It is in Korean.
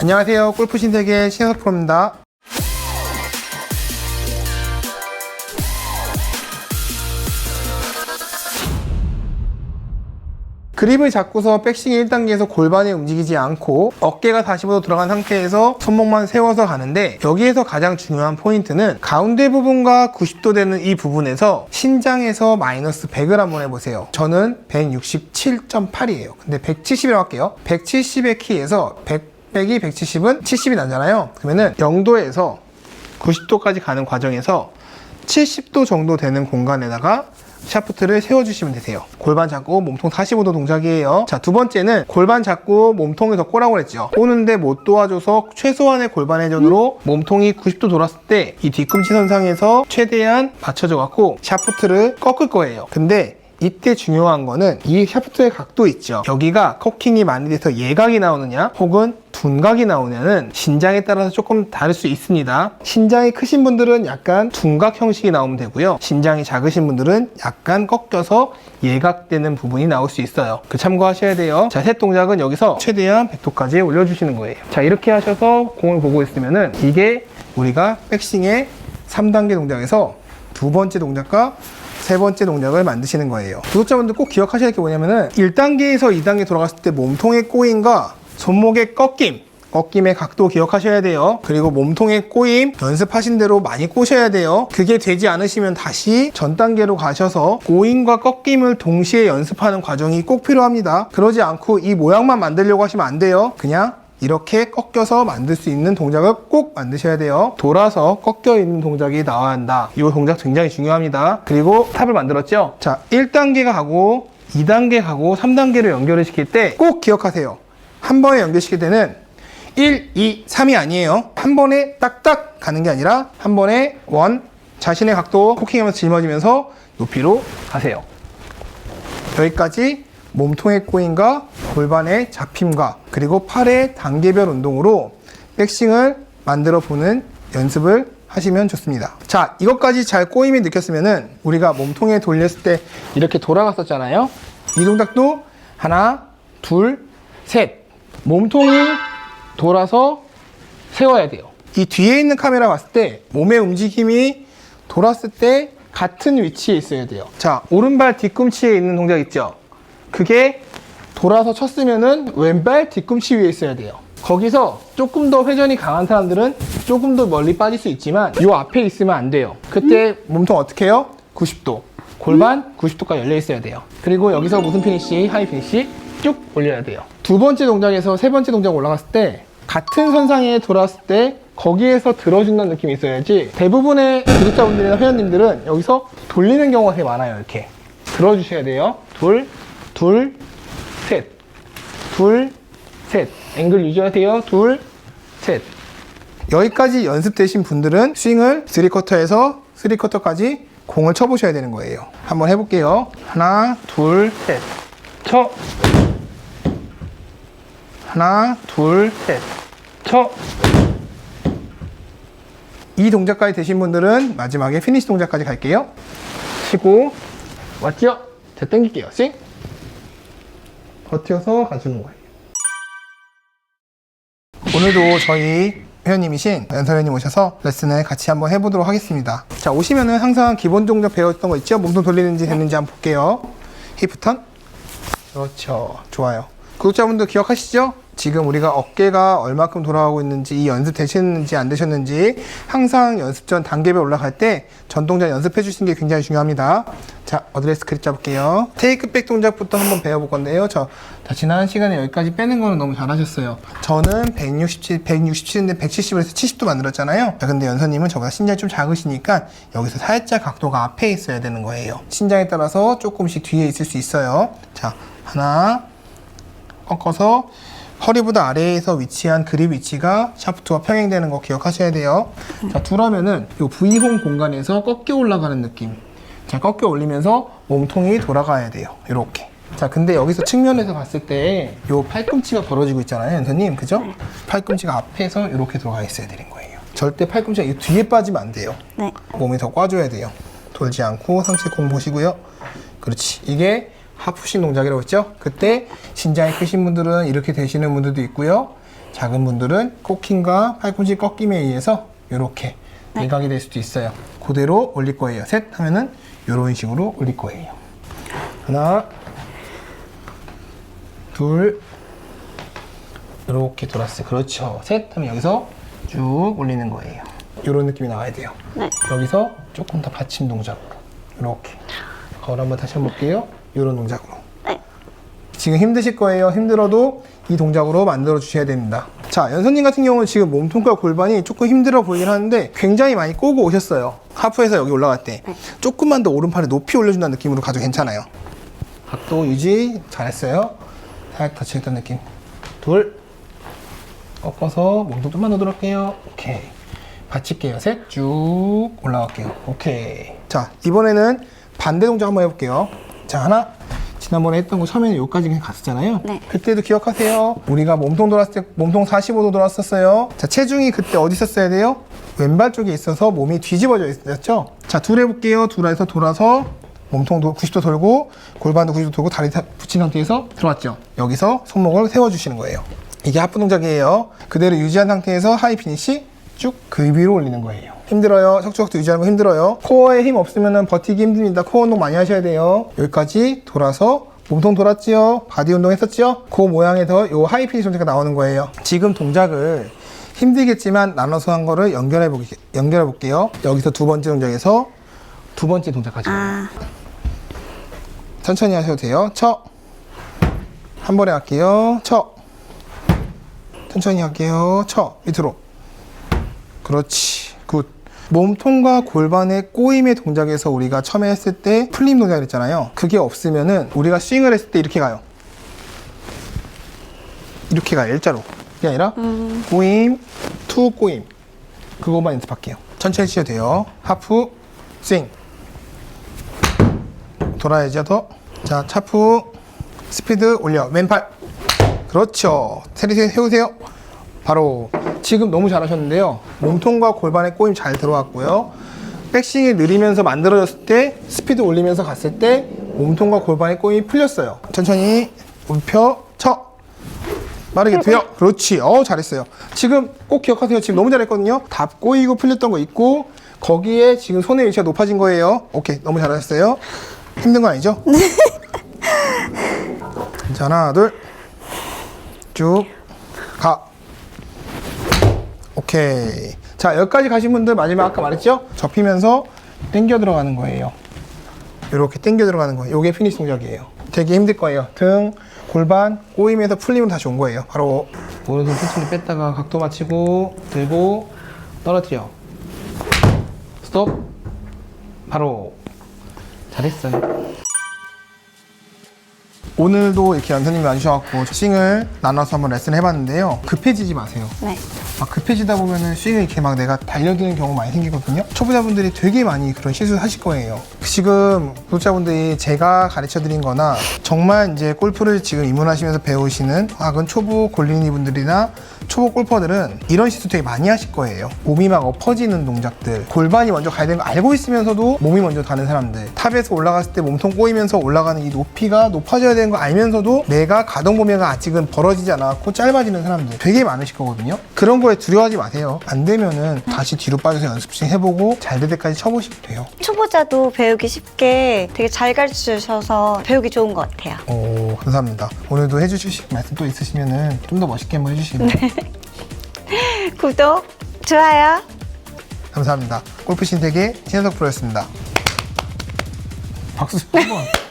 안녕하세요. 골프 신세계 신석 프로입니다. 그립을 잡고서 백싱 1단계에서 골반이 움직이지 않고 어깨가 45도 들어간 상태에서 손목만 세워서 가는데 여기에서 가장 중요한 포인트는 가운데 부분과 90도 되는 이 부분에서 신장에서 마이너스 100을 한번 해보세요. 저는 167.8이에요. 근데 170이라고 할게요. 170의 키에서 100 빼기 170은 70이 나잖아요. 그러면은 0도에서 90도까지 가는 과정에서 70도 정도 되는 공간에다가 샤프트를 세워주시면 되세요. 골반 잡고 몸통 45도 동작이에요. 자, 두 번째는 골반 잡고 몸통에서 꼬라고 그랬죠. 꼬는데 못 도와줘서 최소한의 골반 회전으로 몸통이 90도 돌았을 때 이 뒤꿈치 선상에서 최대한 맞춰져 갖고 샤프트를 꺾을 거예요. 근데 이때 중요한 거는 이 샤프트의 각도 있죠. 여기가 커킹이 많이 돼서 예각이 나오느냐 혹은 둔각이 나오냐는 신장에 따라서 조금 다를 수 있습니다. 신장이 크신 분들은 약간 둔각 형식이 나오면 되고요. 신장이 작으신 분들은 약간 꺾여서 예각되는 부분이 나올 수 있어요. 그 참고하셔야 돼요. 자, 셋 동작은 여기서 최대한 100도까지 올려주시는 거예요. 자, 이렇게 하셔서 공을 보고 있으면은 이게 우리가 백싱의 3단계 동작에서 두 번째 동작과 세 번째 동작을 만드시는 거예요. 구독자분들 꼭 기억하셔야 할 게 뭐냐면은 1단계에서 2단계 돌아갔을 때 몸통의 꼬임과 손목의 꺾임 꺾임의 각도 기억하셔야 돼요. 그리고 몸통의 꼬임 연습하신 대로 많이 꼬셔야 돼요. 그게 되지 않으시면 다시 전 단계로 가셔서 꼬임과 꺾임을 동시에 연습하는 과정이 꼭 필요합니다. 그러지 않고 이 모양만 만들려고 하시면 안 돼요. 그냥 이렇게 꺾여서 만들 수 있는 동작을 꼭 만드셔야 돼요. 돌아서 꺾여 있는 동작이 나와야 한다. 이 동작 굉장히 중요합니다. 그리고 탑을 만들었죠? 자, 1단계가 가고 2단계 가고 3단계를 연결을 시킬 때 꼭 기억하세요. 한 번에 연결시킬 때는 1, 2, 3이 아니에요. 한 번에 딱딱 가는 게 아니라 한 번에 원, 자신의 각도 코킹하면서 짊어지면서 높이로 가세요. 여기까지 몸통의 꼬임과 골반의 잡힘과 그리고 팔의 단계별 운동으로 백싱을 만들어 보는 연습을 하시면 좋습니다. 자, 이것까지 잘 꼬임이 느꼈으면은 우리가 몸통에 돌렸을 때 이렇게 돌아갔었잖아요. 이 동작도 하나, 둘, 셋. 몸통이 돌아서 세워야 돼요. 이 뒤에 있는 카메라 봤을 때 몸의 움직임이 돌았을 때 같은 위치에 있어야 돼요. 자, 오른발 뒤꿈치에 있는 동작 있죠? 그게 돌아서 쳤으면은 왼발 뒤꿈치 위에 있어야 돼요. 거기서 조금 더 회전이 강한 사람들은 조금 더 멀리 빠질 수 있지만 요 앞에 있으면 안 돼요. 그때 몸통 어떻게 해요? 90도. 골반 90도까지 열려 있어야 돼요. 그리고 여기서 무슨 피니시? 하이 피니시 쭉 올려야 돼요. 두 번째 동작에서 세 번째 동작 올라갔을 때 같은 선상에 돌아왔을 때 거기에서 들어준다는 느낌이 있어야지 대부분의 구독자분들이나 회원님들은 여기서 돌리는 경우가 되게 많아요. 이렇게 들어주셔야 돼요. 둘, 둘, 셋, 둘, 셋. 앵글 유지하세요. 둘, 셋. 여기까지 연습되신 분들은 스윙을 3쿼터에서 3쿼터까지 공을 쳐보셔야 되는 거예요. 한번 해볼게요. 하나, 둘, 셋. 쳐. 하나, 둘, 셋. 쳐. 이 동작까지 되신 분들은 마지막에 피니시 동작까지 갈게요. 치고, 왔죠? 자, 당길게요. 스윙. 버텨서 가주는 거예요. 오늘도 저희 회원님이신 연설회원님 오셔서 레슨을 같이 한번 해보도록 하겠습니다. 자, 오시면은 항상 기본 동작 배웠던 거 있죠? 몸통 돌리는지 됐는지 한번 볼게요. 히프턴. 그렇죠. 좋아요. 구독자분들 기억하시죠? 지금 우리가 어깨가 얼마큼 돌아가고 있는지, 이 연습 되셨는지 안 되셨는지, 항상 연습 전 단계별 올라갈 때 전동작 연습해 주시는 게 굉장히 중요합니다. 자, 어드레스 그립 잡을게요. 테이크백 동작부터 한번 배워볼 건데요. 저, 자, 지난 시간에 여기까지 빼는 거는 너무 잘하셨어요. 저는 167, 167인데 170에서 70도 만들었잖아요. 자, 근데 연서님은 저보다 신장이 좀 작으시니까 여기서 살짝 각도가 앞에 있어야 되는 거예요. 신장에 따라서 조금씩 뒤에 있을 수 있어요. 자, 하나, 꺾어서 허리보다 아래에서 위치한 그립 위치가 샤프트와 평행되는 거 기억하셔야 돼요. 자, 둘하면은 이 V홈 공간에서 꺾여 올라가는 느낌. 자, 꺾여 올리면서 몸통이 돌아가야 돼요. 이렇게. 자, 근데 여기서 측면에서 봤을 때 이 팔꿈치가 벌어지고 있잖아요, 연서님. 그죠? 팔꿈치가 앞에서 이렇게 들어가 있어야 되는 거예요. 절대 팔꿈치가 이 뒤에 빠지면 안 돼요. 네. 몸이 더 꽈줘야 돼요. 돌지 않고 상체 공 보시고요. 그렇지. 이게 하프싱 동작이라고 했죠? 그때 신장이 크신 분들은 이렇게 되시는 분들도 있고요. 작은 분들은 코킹과 팔꿈치 꺾임에 의해서 이렇게 네. 미각이 될 수도 있어요. 그대로 올릴 거예요. 셋 하면은 이런 식으로 올릴 거예요. 하나, 둘, 이렇게 돌았어요. 그렇죠. 셋 하면 여기서 쭉 올리는 거예요. 이런 느낌이 나와야 돼요. 네. 여기서 조금 더 받침 동작으로 이렇게 거울 한번 다시 한번 볼게요. 이런 동작으로. 네. 지금 힘드실 거예요. 힘들어도 이 동작으로 만들어 주셔야 됩니다. 자, 연선님 같은 경우는 지금 몸통과 골반이 조금 힘들어 보이긴 하는데 굉장히 많이 꼬고 오셨어요. 하프에서 여기 올라갈 때 조금만 더 오른팔을 높이 올려준다는 느낌으로 가도 괜찮아요. 각도 유지 잘했어요. 살짝 터치했던 느낌. 둘. 꺾어서 몸통 좀만 더 들어갈게요. 오케이. 받칠게요. 셋. 쭉 올라갈게요. 오케이. 자, 이번에는 반대 동작 한번 해볼게요. 자, 하나. 지난번에 했던 거 처음에는 여기까지 그냥 갔었잖아요. 네. 그때도 기억하세요. 우리가 몸통 돌았을 때 몸통 45도 돌았었어요. 자, 체중이 그때 어디 있었어야 돼요? 왼발 쪽에 있어서 몸이 뒤집어져 있었죠? 자, 둘 해볼게요. 둘에서 돌아서 몸통도 90도 돌고 골반도 90도 돌고 다리 다 붙인 상태에서 들어왔죠. 여기서 손목을 세워주시는 거예요. 이게 하프 동작이에요. 그대로 유지한 상태에서 하이 피니시 쭉 그 위로 올리는 거예요. 힘들어요. 척추각도 유지하는 거 힘들어요. 코어에 힘 없으면 버티기 힘듭니다. 코어 운동 많이 하셔야 돼요. 여기까지 돌아서 몸통 돌았지요. 바디 운동 했었지요. 그 모양에서 요 하이 피니시 동작이 나오는 거예요. 지금 동작을 힘들겠지만 나눠서 한 거를 연결해 보기 연결해 볼게요. 여기서 두 번째 동작에서 두 번째 동작까지. 아, 천천히 하셔도 돼요. 쳐. 한 번에 할게요. 쳐. 천천히 할게요. 쳐. 밑으로. 그렇지. 굿. 몸통과 골반의 꼬임의 동작에서 우리가 처음에 했을 때 풀림 동작을 했잖아요. 그게 없으면은 우리가 스윙을 했을 때 이렇게 가요. 이렇게 가요. 일자로. 그게 아니라 꼬임, 투 꼬임. 그것만 연습할게요. 천천히 치셔도 돼요. 하프, 스윙. 돌아야죠 더. 자 차프 스피드 올려 왼팔 그렇죠 세리 세우세요 바로 지금 너무 잘하셨는데요 몸통과 골반의 꼬임 잘 들어왔고요. 백스윙이 느리면서 만들어졌을 때 스피드 올리면서 갔을 때 몸통과 골반의 꼬임이 풀렸어요. 천천히 울펴 쳐. 빠르게 들여 그렇지. 어 잘했어요. 지금 꼭 기억하세요. 지금 너무 잘했거든요. 답 꼬이고 풀렸던 거 있고 거기에 지금 손의 위치가 높아진 거예요. 오케이. 너무 잘하셨어요. 힘든 거 아니죠? 자 하나 둘 쭉 가 오케이. 자 여기까지 가신 분들 마지막 아까 말했죠? 접히면서 당겨 들어가는 거예요. 이렇게 당겨 들어가는 거예요. 이게 피니시 동작이에요. 되게 힘들 거예요. 등 골반 꼬임에서 풀리면 다시 온 거예요. 바로. 오른손 천천히 뺐다가 각도 맞추고 들고 떨어뜨려. 스톱. 바로. 잘했어요 오늘도 이렇게 연사님이 와주셔갖고 스윙을 나눠서 한번 레슨 해봤는데요 급해지지 마세요 네. 막 급해지다 보면은 스윙을 이렇게 막 내가 달려드는 경우 많이 생기거든요. 초보자분들이 되게 많이 그런 실수를 하실 거예요. 지금 구독자분들이 제가 가르쳐 드린 거나 정말 이제 골프를 지금 입문하시면서 배우시는 학은 초보 골린이 분들이나 초보 골퍼들은 이런 실수 되게 많이 하실 거예요. 몸이 막 엎어지는 동작들, 골반이 먼저 가야 되는 거 알고 있으면서도 몸이 먼저 가는 사람들, 탑에서 올라갔을 때 몸통 꼬이면서 올라가는 이 높이가 높아져야 되는 거 알면서도 내가 가동 범위가 아직은 벌어지지 않았고 짧아지는 사람들 되게 많으실 거거든요. 그런 거에 두려워하지 마세요. 안 되면은 다시 뒤로 빠져서 연습씩 해보고 잘 될 때까지 쳐보시면 돼요. 초보자도 배우기 쉽게 되게 잘 가르쳐 주셔서 배우기 좋은 것 같아요. 오, 감사합니다. 오늘도 해주실 말씀 또 있으시면은 좀 더 멋있게 한번 해주시기 바랍니다. 구독, 좋아요. 감사합니다. 골프 신세계 신현석 프로였습니다. 박수 한 번.